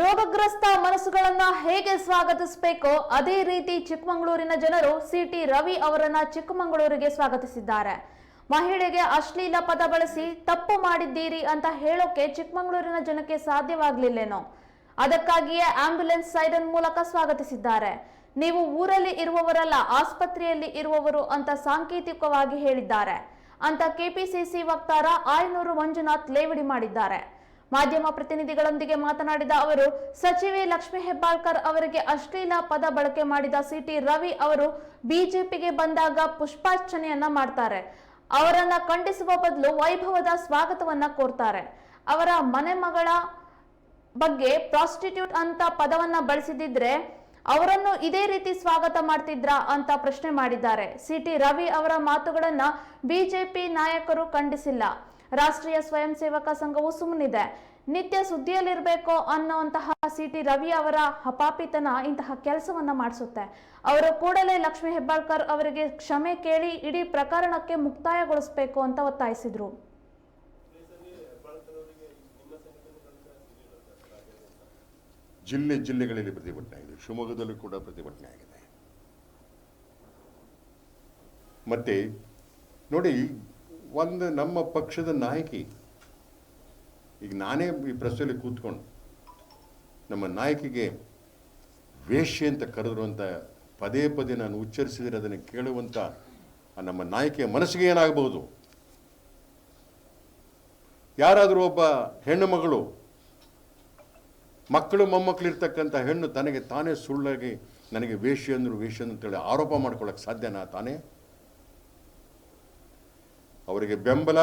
ರೋಗಗ್ರಸ್ತ ಮನಸ್ಸುಗಳನ್ನ ಹೇಗೆ ಸ್ವಾಗತಿಸಬೇಕೋ? ಅದೇ ರೀತಿ ಚಿಕ್ಕಮಗಳೂರಿನ ಜನರು ಸಿಟಿ ರವಿ ಅವರನ್ನ ಚಿಕ್ಕಮಗಳೂರಿಗೆ ಸ್ವಾಗತಿಸಿದ್ದಾರೆ. ಮಹಿಳೆಗೆ ಅಶ್ಲೀಲ ಪದ ಬಳಸಿ, ತಪ್ಪು ಮಾಡಿದ್ದೀರಿ ಅಂತ ಹೇಳೋಕೆ ಚಿಕ್ಕಮಗಳೂರಿನ ಜನಕ್ಕೆ ಸಾಧ್ಯವಾಗ್ಲಿಲ್ಲೇನೋ? ಅದಕ್ಕಾಗಿಯೇ ಆಂಬ್ಯುಲೆನ್ಸ್ ಸೈರನ್ ಮೂಲಕ ಸ್ವಾಗತಿಸಿದ್ದಾರೆ. ನೀವು ಊರಲ್ಲಿ ಇರುವವರಲ್ಲ, ಆಸ್ಪತ್ರೆಯಲ್ಲಿ ಇರುವವರು ಅಂತ ಸಾಂಕೇತಿಕವಾಗಿ ಹೇಳಿದ್ದಾರೆ. ಅಂತ ಕೆಪಿಸಿಸಿ ವಕ್ತಾರ ಆಯನೂರು ಮಂಜುನಾಥ್ ಲೇವಡಿ ಮಾಡಿದ್ದಾರೆ. ಮಾಧ್ಯಮ ಪ್ರತಿನಿಧಿಗಳೊಂದಿಗೆ ಮಾತನಾಡಿದ ಅವರು, ಸಚಿವೆ ಲಕ್ಷ್ಮೀ ಹೆಬ್ಬಾಳ್ಕರ್ ಅವರಿಗೆ ಅಶ್ಲೀಲ ಪದ ಬಳಕೆ ಮಾಡಿದ ಸಿಟಿ ರವಿ ಅವರು ಬಿಜೆಪಿಗೆ ಬಂದಾಗ ಪುಷ್ಪಾರ್ಚನೆಯನ್ನ ಮಾಡ್ತಾರೆ. ಅವರನ್ನ ಖಂಡಿಸುವ ಬದಲು ವೈಭವದ ಸ್ವಾಗತವನ್ನ ಕೋರ್ತಾರೆ. ಅವರ ಮನೆ ಮಗಳ ಬಗ್ಗೆ ಪ್ರಾಸ್ಟಿಟ್ಯೂಟ್ ಅಂತ ಪದವನ್ನ ಬಳಸಿದಿದ್ರೆ ಅವರನ್ನು ಇದೇ ರೀತಿ ಸ್ವಾಗತ ಮಾಡ್ತಿದ್ರಾ ಅಂತ ಪ್ರಶ್ನೆ ಮಾಡಿದ್ದಾರೆ. ಸಿಟಿ ರವಿ ಅವರ ಮಾತುಗಳನ್ನ ಬಿಜೆಪಿ ನಾಯಕರು ಖಂಡಿಸಿಲ್ಲ. ರಾಷ್ಟ್ರೀಯ ಸ್ವಯಂ ಸೇವಕ ಸಂಘವು ಸುಮ್ಮನಿದೆ. ನಿತ್ಯ ಸುದ್ದಿಯಲ್ಲಿರಬೇಕು ಅನ್ನುವಂತಹ ಸಿಟಿ ರವಿ ಅವರ ಹಪಾಪಿತನ ಇಂತಹ ಕೆಲಸವನ್ನ ಮಾಡಿಸುತ್ತೆ. ಅವರು ಕೂಡಲೇ ಲಕ್ಷ್ಮೀ ಹೆಬ್ಬಾಳ್ಕರ್ ಅವರಿಗೆ ಕ್ಷಮೆ ಕೇಳಿ ಇಡೀ ಪ್ರಕರಣಕ್ಕೆ ಮುಕ್ತಾಯಗೊಳಿಸಬೇಕು ಅಂತ ಒತ್ತಾಯಿಸಿದ್ರು. ಜಿಲ್ಲೆ ಜಿಲ್ಲೆಗಳಲ್ಲಿ ಪ್ರತಿಭಟನೆ ಆಗಿದೆ. ಶಿವಮೊಗ್ಗದಲ್ಲೂ ಕೂಡ ಪ್ರತಿಭಟನೆ ಆಗಿದೆ. ಮತ್ತೆ ನೋಡಿ ಒಂದು ನಮ್ಮ ಪಕ್ಷದ ನಾಯಕಿ. ಈಗ ನಾನೇ ಈ ಪ್ರಶ್ನೆಯಲ್ಲಿ ಕೂತ್ಕೊಂಡು ನಮ್ಮ ನಾಯಕಿಗೆ ವೇಷ್ಯ ಅಂತ ಕರೆದ್ರು ಅಂತ ಪದೇ ಪದೇ ನಾನು ಉಚ್ಚರಿಸಿದರೆ ಅದನ್ನು ಕೇಳುವಂಥ ನಮ್ಮ ನಾಯಕಿಯ ಮನಸ್ಸಿಗೆ ಏನಾಗಬಹುದು? ಯಾರಾದರೂ ಒಬ್ಬ ಹೆಣ್ಣು ಮಗಳು, ಮಕ್ಕಳು ಮೊಮ್ಮಕ್ಕಳಿರ್ತಕ್ಕಂಥ ಹೆಣ್ಣು ತನಗೆ ತಾನೇ ಸುಳ್ಳಾಗಿ ನನಗೆ ವೇಷ್ಯ ಅಂದರು ವೇಷ್ಯ ಅಂತೇಳಿ ಆರೋಪ ಮಾಡ್ಕೊಳ್ಳೋಕೆ ಸಾಧ್ಯನಾ ತಾನೇ? ಅವರಿಗೆ ಬೆಂಬಲ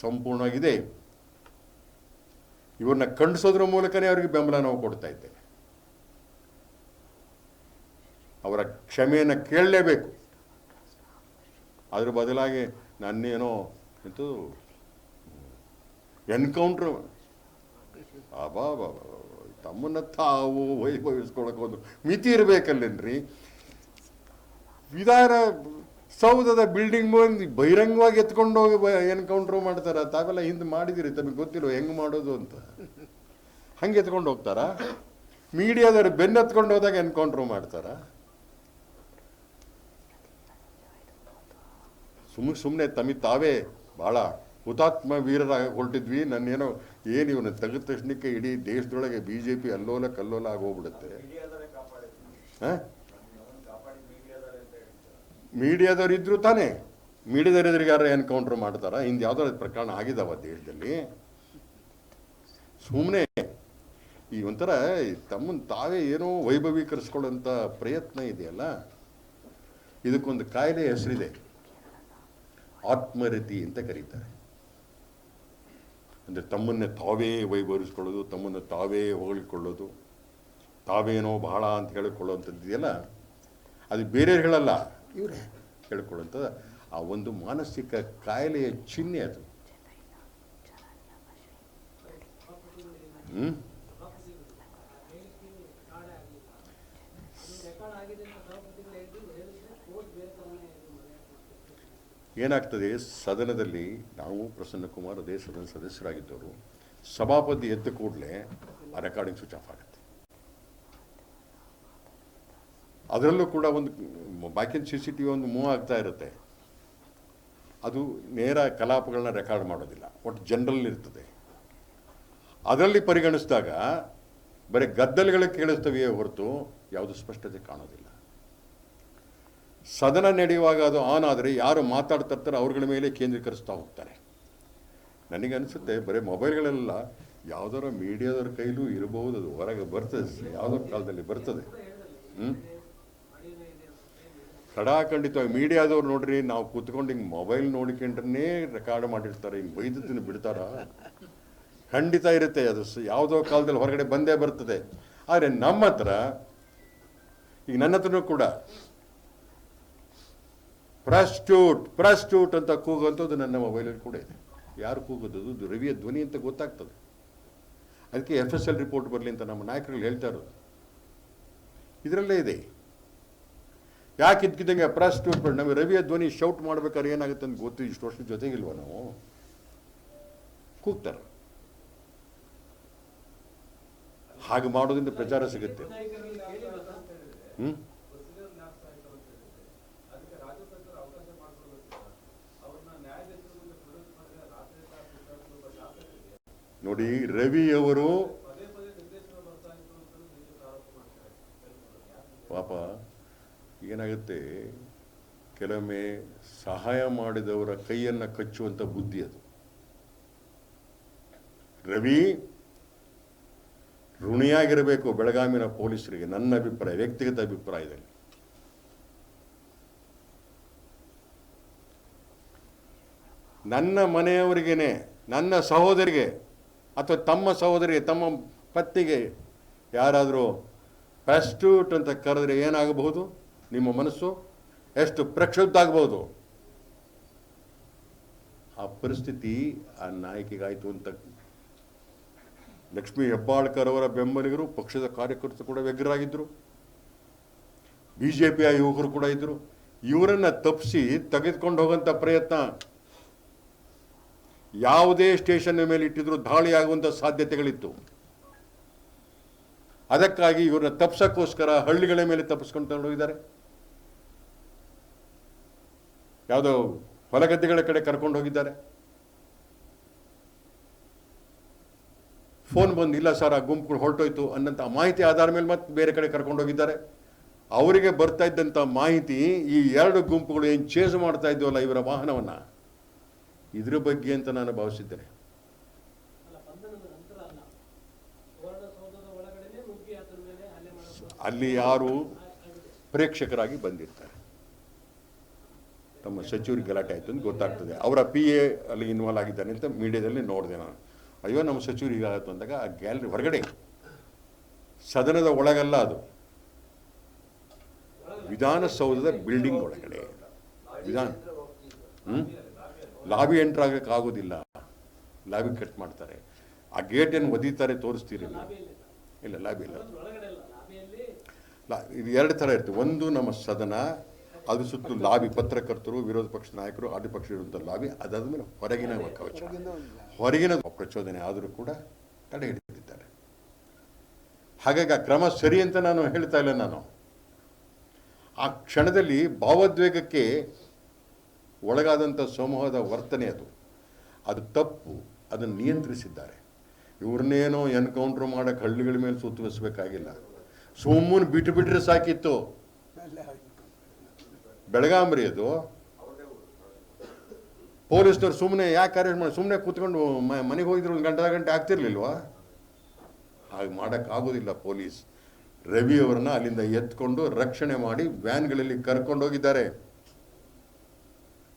ಸಂಪೂರ್ಣವಾಗಿದೆ. ಇವ್ರನ್ನ ಖಂಡಿಸೋದ್ರ ಮೂಲಕನೇ ಅವರಿಗೆ ಬೆಂಬಲ ನಾವು ಕೊಡ್ತಾ ಇದ್ದೇವೆ. ಅವರ ಕ್ಷಮೆಯನ್ನು ಕೇಳಲೇಬೇಕು. ಅದ್ರ ಬದಲಾಗಿ ನನ್ನೇನೋ ಎಂತೂ ಎನ್ಕೌಂಟ್ರ್ ಅಬಾ ತಮ್ಮನ್ನ ತಾವು ವೈಭವಿಸ್ಕೊಳಕ್ಕೆ ಒಂದು ಮಿತಿ ಇರಬೇಕಲ್ಲೇನ್ರಿ? ವಿಧಾನ ಸೌಧದ ಬಿಲ್ಡಿಂಗ್ ಮುಂದೆ ಬಹಿರಂಗವಾಗಿ ಎತ್ಕೊಂಡು ಹೋಗಿ ಎನ್ಕೌಂಟರ್ ಮಾಡ್ತಾರ? ತಾವೆಲ್ಲ ಹಿಂದೆ ಮಾಡಿದಿರಿ ತಮಗೆ ಗೊತ್ತಿಲ್ಲ ಹೆಂಗೆ ಮಾಡೋದು ಅಂತ. ಹಂಗೆ ಎತ್ಕೊಂಡು ಹೋಗ್ತಾರ? ಮೀಡಿಯಾದವ್ರು ಬೆನ್ನತ್ಕೊಂಡು ಹೋದಾಗ ಎನ್ಕೌಂಟರ್ ಮಾಡ್ತಾರ? ಸುಮ್ಮ ಸುಮ್ಮನೆ ತಮಗೆ ತಾವೇ ಭಾಳ ಹುತಾತ್ಮ ವೀರರ ಹೊರಟಿದ್ವಿ. ನನ್ನೇನೋ ಏನು ಇವನು ತೆಗೆದ ತಕ್ಷಣಕ್ಕೆ ಇಡೀ ದೇಶದೊಳಗೆ ಬಿ ಜೆ ಪಿ ಅಲ್ಲೋಲ ಕಲ್ಲೋಲ ಆಗೋಗ್ಬಿಡುತ್ತೆ ಹಾಂ? ಮೀಡಿಯಾದವ್ರು ಇದ್ರು ತಾನೇ. ಮೀಡಿಯಾದವ್ರು ಯಾರು ಎನ್ಕೌಂಟ್ರ್ ಮಾಡ್ತಾರ. ಹಿಂದೆ ಯಾವ್ದಾದ್ರು ಪ್ರಕರಣ ಆಗಿದಾವ ದೇಶದಲ್ಲಿ. ಸುಮ್ಮನೆ ಈ ಒಂಥರ ತಮ್ಮನ್ನು ತಾವೇ ಏನೋ ವೈಭವೀಕರಿಸ್ಕೊಳ್ಳೋಂಥ ಪ್ರಯತ್ನ ಇದೆಯಲ್ಲ? ಇದಕ್ಕೊಂದು ಕಾಯಿಲೆ ಹೆಸರಿದೆ. ಆತ್ಮರತಿ ಅಂತ ಕರೀತಾರೆ. ಅಂದರೆ ತಮ್ಮನ್ನೇ ತಾವೇ ವೈಭವಿಸ್ಕೊಳ್ಳೋದು ತಮ್ಮನ್ನು ತಾವೇ ಹೊಗಳಿಕೊಳ್ಳೋದು, ತಾವೇನೋ ಬಹಳ ಅಂತ ಹೇಳಿಕೊಳ್ಳೋವಂಥದ್ದು ಇದೆಯಲ್ಲ ಅದು ಬೇರೆಯವ್ರು ಹೇಳಲ್ಲ ಇವರೇ ಕೇಳ್ಕೊಳ್ಳುವಂಥದ್ದು. ಆ ಒಂದು ಮಾನಸಿಕ ಕಾಯಿಲೆಯ ಚಿಹ್ನೆ ಅದು. ಏನಾಗ್ತದೆ? ಸದನದಲ್ಲಿ ನಾವು ಪ್ರಸನ್ನ ಕುಮಾರ್ ಅದೇ ಸದನ ಸದಸ್ಯರಾಗಿದ್ದವರು. ಸಭಾಪತಿ ಎದ್ದ ಕೂಡಲೇ ಆ ರೆಕಾರ್ಡಿಂಗ್ ಸ್ವಿಚ್ ಆಫ್ ಆಗುತ್ತೆ. ಅದರಲ್ಲೂ ಕೂಡ ಒಂದು ಬಾಕಿನ ಸಿ ಸಿ ಟಿ ವಿ ಒಂದು ಮೂವ್ ಆಗ್ತಾ ಇರುತ್ತೆ. ಅದು ನೇರ ಕಲಾಪಗಳನ್ನ ರೆಕಾರ್ಡ್ ಮಾಡೋದಿಲ್ಲ. ಒಟ್ಟು ಜನರಲ್ ಇರ್ತದೆ. ಅದರಲ್ಲಿ ಪರಿಗಣಿಸಿದಾಗ ಬರೀ ಗದ್ದಲಗಳು ಕೇಳಿಸ್ತವೆಯೇ ಹೊರತು ಯಾವುದು ಸ್ಪಷ್ಟತೆ ಕಾಣೋದಿಲ್ಲ. ಸದನ ನಡೆಯುವಾಗ ಅದು ಆನ್ ಆದರೆ ಯಾರು ಮಾತಾಡ್ತಾ ಇರ್ತಾರೆ ಅವ್ರಗಳ ಮೇಲೆ ಕೇಂದ್ರೀಕರಿಸ್ತಾ ಹೋಗ್ತಾರೆ. ನನಗೆ ಅನಿಸುತ್ತೆ ಬರೀ ಮೊಬೈಲ್ಗಳೆಲ್ಲ ಯಾವ್ದಾರ ಮೀಡಿಯಾದವ್ರ ಕೈಲೂ ಇರಬಹುದು ಅದು ಹೊರಗೆ ಬರ್ತದೆ, ಯಾವುದೋ ಕಾಲದಲ್ಲಿ ಬರ್ತದೆ. ಹ್ಞೂ ಖಡಾಖಂಡಿತವಾಗಿ ಮೀಡಿಯಾದವ್ರು ನೋಡ್ರಿ, ನಾವು ಕೂತ್ಕೊಂಡು ಹಿಂಗೆ ಮೊಬೈಲ್ ನೋಡಿಕೊಂಡ್ರೇ ರೆಕಾರ್ಡ್ ಮಾಡಿರ್ತಾರೆ, ಹಿಂಗೆ ವೈದ್ಯತಿನ ಬಿಡ್ತಾರ? ಖಂಡಿತ ಇರುತ್ತೆ, ಅದು ಯಾವುದೋ ಕಾಲದಲ್ಲಿ ಹೊರಗಡೆ ಬಂದೇ ಬರ್ತದೆ. ಆದರೆ ನಮ್ಮ ಹತ್ರ, ಈಗ ನನ್ನ ಹತ್ರನೂ ಕೂಡ ಪ್ರಸ್ಟ್ಯೂಟ್ ಪ್ರಸ್ಟ್ಯೂಟ್ ಅಂತ ಕೂಗುವಂಥದ್ದು ನನ್ನ ಮೊಬೈಲಲ್ಲಿ ಕೂಡ ಇದೆ. ಯಾರು ಕೂಗೋದು? ರವಿಯ ಧ್ವನಿ ಅಂತ ಗೊತ್ತಾಗ್ತದೆ. ಅದಕ್ಕೆ ಎಫ್ ಎಸ್ ಎಲ್ ರಿಪೋರ್ಟ್ ಬರಲಿ ಅಂತ ನಮ್ಮ ನಾಯಕರುಗಳು ಹೇಳ್ತಾ ಇರೋದು. ಇದರಲ್ಲೇ ಇದೆ. ಯಾಕೆ ಇದ್ಕಿದ್ದಂಗೆ ಪ್ರಾಸ್ಟ್ಯೂಟ್ ಟ್ವೀಟ್ ನಮಗೆ ರವಿಯ ಧ್ವನಿ ಶೌಟ್ ಮಾಡ್ಬೇಕಾದ್ರೆ ಏನಾಗುತ್ತೆ ಅಂತ ಗೊತ್ತು. ಇಷ್ಟು ವರ್ಷದ ಜೊತೆಗಿಲ್ವ ನಾವು? ಕೂಗ್ತಾರೆ. ಹಾಗೆ ಮಾಡೋದ್ರಿಂದ ಪ್ರಚಾರ ಸಿಗುತ್ತೆ. ಹ್ಞೂ ನೋಡಿ ರವಿ ಅವರು ಪಾಪ ಏನಾಗುತ್ತೆ ಕೆಲವೊಮ್ಮೆ ಸಹಾಯ ಮಾಡಿದವರ ಕೈಯನ್ನು ಕಚ್ಚುವಂಥ ಬುದ್ಧಿ ಅದು. ರವಿ ಋಣಿಯಾಗಿರಬೇಕು ಬೆಳಗಾವಿನ ಪೊಲೀಸರಿಗೆ ನನ್ನ ಅಭಿಪ್ರಾಯ, ವ್ಯಕ್ತಿಗತ ಅಭಿಪ್ರಾಯದಲ್ಲಿ ನನ್ನ ಮನೆಯವರಿಗೇನೆ, ನನ್ನ ಸಹೋದರಿಗೆ ಅಥವಾ ತಮ್ಮ ಸಹೋದರಿಗೆ, ತಮ್ಮ ಪತ್ತಿಗೆ ಯಾರಾದರೂ ಪ್ಯಾಸ್ಟ್ಯೂಟ್ ಅಂತ ಕರೆದ್ರೆ ಏನಾಗಬಹುದು? ನಿಮ್ಮ ಮನಸ್ಸು ಎಷ್ಟು ಪ್ರಕ್ಷುಬ್ಧ ಆಗ್ಬೋದು? ಆ ಪರಿಸ್ಥಿತಿ ಆ ನಾಯಕಿಗಾಯಿತು ಅಂತ ಲಕ್ಷ್ಮೀ ಹೆಬ್ಬಾಳ್ಕರ್ ಅವರ ಬೆಂಬಲಿಗರು, ಪಕ್ಷದ ಕಾರ್ಯಕರ್ತರು ಕೂಡ ವ್ಯಗ್ರರಾಗಿದ್ದರು ಬಿ ಜೆ ಪಿಯ ಯುವಕರು ಕೂಡ ಇದ್ದರು ಇವರನ್ನ ತಪ್ಪಿಸಿ ತೆಗೆದುಕೊಂಡು ಹೋಗುವಂಥ ಪ್ರಯತ್ನ ಯಾವುದೇ ಸ್ಟೇಷನ್ ಮೇಲೆ ಇಟ್ಟಿದ್ರು ದಾಳಿ ಆಗುವಂಥ ಸಾಧ್ಯತೆಗಳಿತ್ತು. ಅದಕ್ಕಾಗಿ ಇವ್ರನ್ನ ತಪ್ಪಿಸೋಕ್ಕೋಸ್ಕರ ಹಳ್ಳಿಗಳ ಮೇಲೆ ತಪ್ಪಿಸ್ಕೊಂಡು ತಗೊಂಡು ಹೋಗಿದ್ದಾರೆ. ಯಾವುದೋ ಹೊಲಗದ್ದೆಗಳ ಕಡೆ ಕರ್ಕೊಂಡು ಹೋಗಿದ್ದಾರೆ. ಫೋನ್ ಬಂದು, ಇಲ್ಲ ಸರ್, ಆ ಗುಂಪುಗಳು ಹೊರಟೋಯ್ತು ಅನ್ನಂಥ ಮಾಹಿತಿ ಆಧಾರ ಮೇಲೆ ಮತ್ತೆ ಬೇರೆ ಕಡೆ ಕರ್ಕೊಂಡು ಹೋಗಿದ್ದಾರೆ. ಅವರಿಗೆ ಬರ್ತಾ ಇದ್ದಂಥ ಮಾಹಿತಿ ಈ ಎರಡು ಗುಂಪುಗಳು ಏನು ಚೇಸ್ ಮಾಡ್ತಾ ಇದ್ವಲ್ಲ ಇವರ ವಾಹನವನ್ನು? ಇದ್ರ ಬಗ್ಗೆ ಅಂತ ನಾನು ಭಾವಿಸಿದ್ದೇನೆ. ಅಲ್ಲಿ ಯಾರು ಪ್ರೇಕ್ಷಕರಾಗಿ ಅಲ್ಲ ಸುವರ್ಣಸೌಧದ ಒಳಗಡೆನೆ ನುಗ್ಗಿ ಆತನ ಮೇಲೆ ಹಲ್ಲೆ ಮಾಡೋದು ಅಲ್ಲಿ ಯಾರು ಆಗಿದೆ ಪ್ರೇಕ್ಷಕರಾಗಿ ಬಂದಿರ್ತಾರೆ ತಮ್ಮ ಸಚಿವರಿಗೆ ಗಲಾಟೆ ಆಯಿತು ಅಂತ ಗೊತ್ತಾಗ್ತದೆ. ಅವರ ಪಿ ಎ ಅಲ್ಲಿ ಇನ್ವಾಲ್ವ್ ಆಗಿದ್ದಾನೆ ಅಂತ ಮೀಡಿಯಾದಲ್ಲಿ ನೋಡಿದೆ ನಾನು. ಅಯ್ಯೋ ನಮ್ಮ ಸಚಿವರು ಹೀಗಾಗುತ್ತೆ ಅಂದಾಗ ಆ ಗ್ಯಾಲರಿ ಹೊರಗಡೆ. ಸದನದ ಒಳಗಲ್ಲ ಅದು. ವಿಧಾನಸೌಧದ ಬಿಲ್ಡಿಂಗ್ ಒಳಗಡೆ. ವಿಧಾನ. ಹ್ಞೂ ಲಾಬಿ ಎಂಟ್ರ್ ಆಗೋಕ್ಕಾಗೋದಿಲ್ಲ ಆಗೋದಿಲ್ಲ. ಲಾಬಿ ಕಟ್ ಮಾಡ್ತಾರೆ. ಆ ಗೇಟ್ ಏನು ಒದೀತಾರೆ ತೋರಿಸ್ತೀರಿ? ಇಲ್ಲ ಲಾಬಿ ಇಲ್ಲ. ಇದು ಎರಡು ಥರ ಇರ್ತದೆ. ಒಂದು ನಮ್ಮ ಸದನ ಅದು ಸುತ್ತ ಲಾಬಿ ಪತ್ರಕರ್ತರು ವಿರೋಧ ಪಕ್ಷ ನಾಯಕರು ಆಡಳಿತ ಪಕ್ಷ ಇರುವಂಥ ಲಾಬಿ ಅದಾದ ಮೇಲೆ ಹೊರಗಿನ ಕವಚ ಹೊರಗಿನ ಪ್ರಚೋದನೆ ಆದರೂ ಕೂಡ ತಡೆ ಹಿಡಿದಿದ್ದಾರೆ ಹಾಗಾಗಿ ಆ ಕ್ರಮ ಸರಿ ಅಂತ ನಾನು ಹೇಳ್ತಾ ಇಲ್ಲ ನಾನು. ಆ ಕ್ಷಣದಲ್ಲಿ ಭಾವೋದ್ವೇಗಕ್ಕೆ ಒಳಗಾದಂಥ ಸಮೂಹದ ವರ್ತನೆ ಅದು. ಅದು ತಪ್ಪು ಅದನ್ನು ನಿಯಂತ್ರಿಸಿದ್ದಾರೆ. ಇವ್ರನ್ನೇನೋ ಎನ್ಕೌಂಟ್ರ್ ಮಾಡೋಕ್ಕೆ ಹಳ್ಳಿಗಳ ಮೇಲೆ ಸುತ್ತುವರಿಸಬೇಕಾಗಿಲ್ಲ ಸುಮ್ಮನೆ ಬಿಟ್ಟು ಬಿಟ್ಟರೆ ಸಾಕಿತ್ತು. ಬೆಳಗಾಂಬ್ರಿ ಅದು. ಪೊಲೀಸ್ನವ್ರು ಸುಮ್ಮನೆ ಯಾಕೆ ಅರೆಸ್ಟ್ ಮಾಡಿ ಸುಮ್ಮನೆ ಕೂತ್ಕೊಂಡು ಮನೆಗೆ ಹೋಗಿದ್ರು ಒಂದು ಗಂಟೆ ಗಂಟೆ ಆಗ್ತಿರ್ಲಿಲ್ವಾ? ಹಾಗೆ ಮಾಡೋಕ್ಕಾಗೋದಿಲ್ಲ ಪೊಲೀಸ್. ರವಿ ಅವರನ್ನ ಅಲ್ಲಿಂದ ಎತ್ಕೊಂಡು ರಕ್ಷಣೆ ಮಾಡಿ ವ್ಯಾನ್ಗಳಲ್ಲಿ ಕರ್ಕೊಂಡು ಹೋಗಿದ್ದಾರೆ.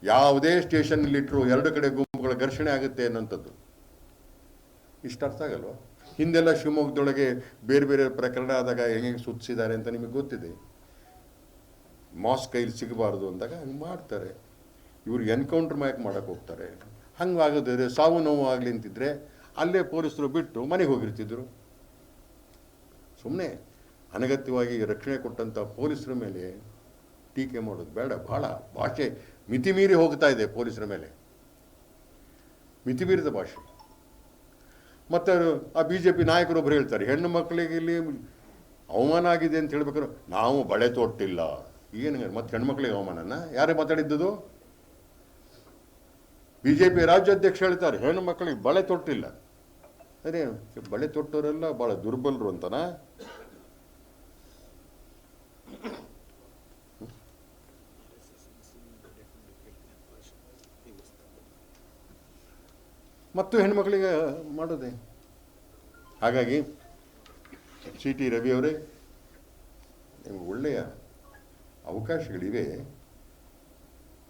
ಯಾವುದೇ ಸ್ಟೇಷನ್ನಲ್ಲಿಟ್ಟರು ಎರಡು ಕಡೆ ಗುಂಪುಗಳ ಘರ್ಷಣೆ ಆಗುತ್ತೆ ಅನ್ನೋಂಥದ್ದು. ಇಷ್ಟು ಅರ್ಥ ಆಗಲ್ವಾ? ಹಿಂದೆಲ್ಲ ಶಿವಮೊಗ್ಗದೊಳಗೆ ಬೇರೆ ಬೇರೆ ಪ್ರಕರಣ ಆದಾಗ ಹೆಂಗೆ ಸುತ್ತಿಸಿದ್ದಾರೆ ಅಂತ ನಿಮಗೆ ಗೊತ್ತಿದೆ. ಮಾಸ್ ಕೈಲಿ ಸಿಗಬಾರ್ದು ಅಂದಾಗ ಹಂಗೆ ಮಾಡ್ತಾರೆ. ಇವ್ರಿಗೆ ಎನ್ಕೌಂಟ್ರ್ ಮ್ಯಾಕ್ ಮಾಡೋಕೆ ಹೋಗ್ತಾರೆ. ಹಂಗೆ ಆಗೋದಿದ್ರೆ ಸಾವು ನೋವು ಆಗಲಿ ಅಂತಿದ್ರೆ ಅಲ್ಲೇ ಪೊಲೀಸರು ಬಿಟ್ಟು ಮನೆಗೆ ಹೋಗಿರ್ತಿದ್ರು. ಸುಮ್ಮನೆ ಅನಗತ್ಯವಾಗಿ ರಕ್ಷಣೆ ಕೊಟ್ಟಂಥ ಪೊಲೀಸರ ಮೇಲೆ ಟೀಕೆ ಮಾಡೋದು ಬೇಡ, ಭಾಳ ಭಾಷೆ ಮಿತಿಮೀರಿ ಹೋಗ್ತಾ ಇದೆ ಪೊಲೀಸರ ಮೇಲೆ. ಮಿತಿಮೀರಿದ ಭಾಷೆ. ಮತ್ತು ಆ ಬಿ ಜೆ ಪಿ ನಾಯಕರೊಬ್ಬರು ಹೇಳ್ತಾರೆ, ಹೆಣ್ಣು ಮಕ್ಕಳಿಗೆ ಇಲ್ಲಿ ಅವಮಾನ ಆಗಿದೆ ಅಂತ ಹೇಳ್ಬೇಕಾದ್ರೆ ನಾವು ಬಳೆ ತೊಟ್ಟಿಲ್ಲ. ಏನು ಮತ್ತೆ ಹೆಣ್ಮಕ್ಳಿಗೆ ಅವಮಾನನ? ಯಾರೇ ಮಾತಾಡಿದ್ದುದು? ಬಿ ಜೆ ಪಿ ರಾಜ್ಯಾಧ್ಯಕ್ಷ ಹೇಳ್ತಾರೆ ಹೆಣ್ಣು ಮಕ್ಕಳಿಗೆ ಬಳೆ ತೊಟ್ಟಿಲ್ಲ. ಅದೇ ಬಳೆ ತೊಟ್ಟವರೆಲ್ಲ ಭಾಳ ದುರ್ಬಲರು ಅಂತನ? ಮತ್ತು ಹೆಣ್ಮಕ್ಳಿಗೆ ಮಾಡೋದೆ? ಹಾಗಾಗಿ ಸಿ ಟಿ ರವಿಯವರೇ ನಿಮ್ಗೆ ಒಳ್ಳೆಯ ಅವಕಾಶಗಳಿವೆ.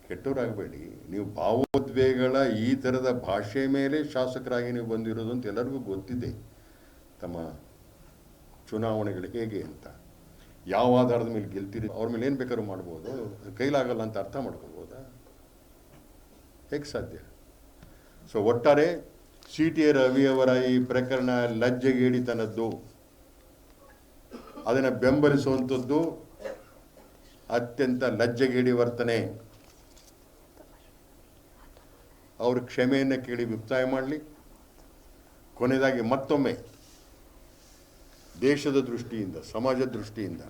ಕೆಟ್ಟವರಾಗಬೇಡಿ. ನೀವು ಭಾವೋದ್ವೇಗಗಳ ಈ ಥರದ ಭಾಷೆ ಮೇಲೆ ಶಾಸಕರಾಗಿ ನೀವು ಬಂದಿರೋದು ಅಂತ ಎಲ್ಲರಿಗೂ ಗೊತ್ತಿದೆ. ತಮ್ಮ ಚುನಾವಣೆಗಳು ಹೇಗೆ ಅಂತ. ಯಾವ ಆಧಾರದ ಮೇಲೆ ಗೆಲ್ತೀರಿ? ಅವ್ರ ಮೇಲೆ ಏನು ಬೇಕಾದ್ರೂ ಮಾಡ್ಬೋದು. ಕೈಲಾಗಲ್ಲ ಅಂತ ಅರ್ಥ ಮಾಡ್ಕೋಬೋದಾ ಹೇಗೆ ಸಾಧ್ಯ? ಸೊ ಒಟ್ಟಾರೆ ಸಿ ಟಿ ರವಿಯವರ ಈ ಪ್ರಕರಣ ಲಜ್ಜೆಗೇಡಿತನದ್ದು ಅದನ್ನು ಬೆಂಬಲಿಸುವಂಥದ್ದು ಅತ್ಯಂತ ಲಜ್ಜೆಗೇಡಿ ವರ್ತನೆ. ಅವರು ಕ್ಷಮೆಯನ್ನು ಕೇಳಿ ಮುಕ್ತಾಯ ಮಾಡಲಿ. ಕೊನೆಯದಾಗಿ ಮತ್ತೊಮ್ಮೆ, ದೇಶದ ದೃಷ್ಟಿಯಿಂದ, ಸಮಾಜ ದೃಷ್ಟಿಯಿಂದ,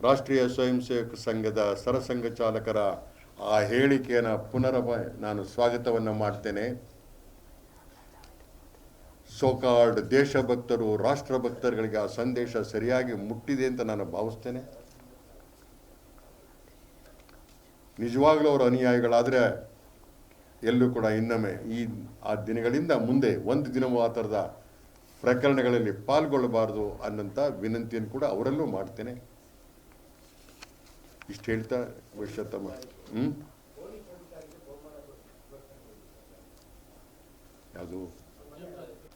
ರಾಷ್ಟ್ರೀಯ ಸ್ವಯಂ ಸೇವಕ ಸಂಘದ ಸರಸಂಘ ಚಾಲಕರ ಆ ಹೇಳಿಕೆಯನ್ನು ಪುನರ ನಾನು ಸ್ವಾಗತವನ್ನು ಮಾಡ್ತೇನೆ. ಸೋಕಾರ್ಡ್ ದೇಶಭಕ್ತರು, ರಾಷ್ಟ್ರಭಕ್ತರುಗಳಿಗೆ ಆ ಸಂದೇಶ ಸರಿಯಾಗಿ ಮುಟ್ಟಿದೆ ಅಂತ ನಾನು ಭಾವಿಸ್ತೇನೆ. ನಿಜವಾಗ್ಲೂ ಅವರು ಅನುಯಾಯಿಗಳಾದರೆ ಎಲ್ಲೂ ಕೂಡ ಇನ್ನೊಮ್ಮೆ ಈ, ಆ ದಿನಗಳಿಂದ ಮುಂದೆ ಒಂದು ದಿನವೂ ಆ ಥರದ ಪ್ರಕರಣಗಳಲ್ಲಿ ಪಾಲ್ಗೊಳ್ಳಬಾರದು ಅನ್ನೋಂಥ ವಿನಂತಿಯನ್ನು ಕೂಡ ಅವರಲ್ಲೂ ಮಾಡ್ತೇನೆ. ಇಷ್ಟು ಹೇಳ್ತಾ ವಿಶ್ವತಮ್ಮ ಹ್ಞೂ ಯಾವುದು?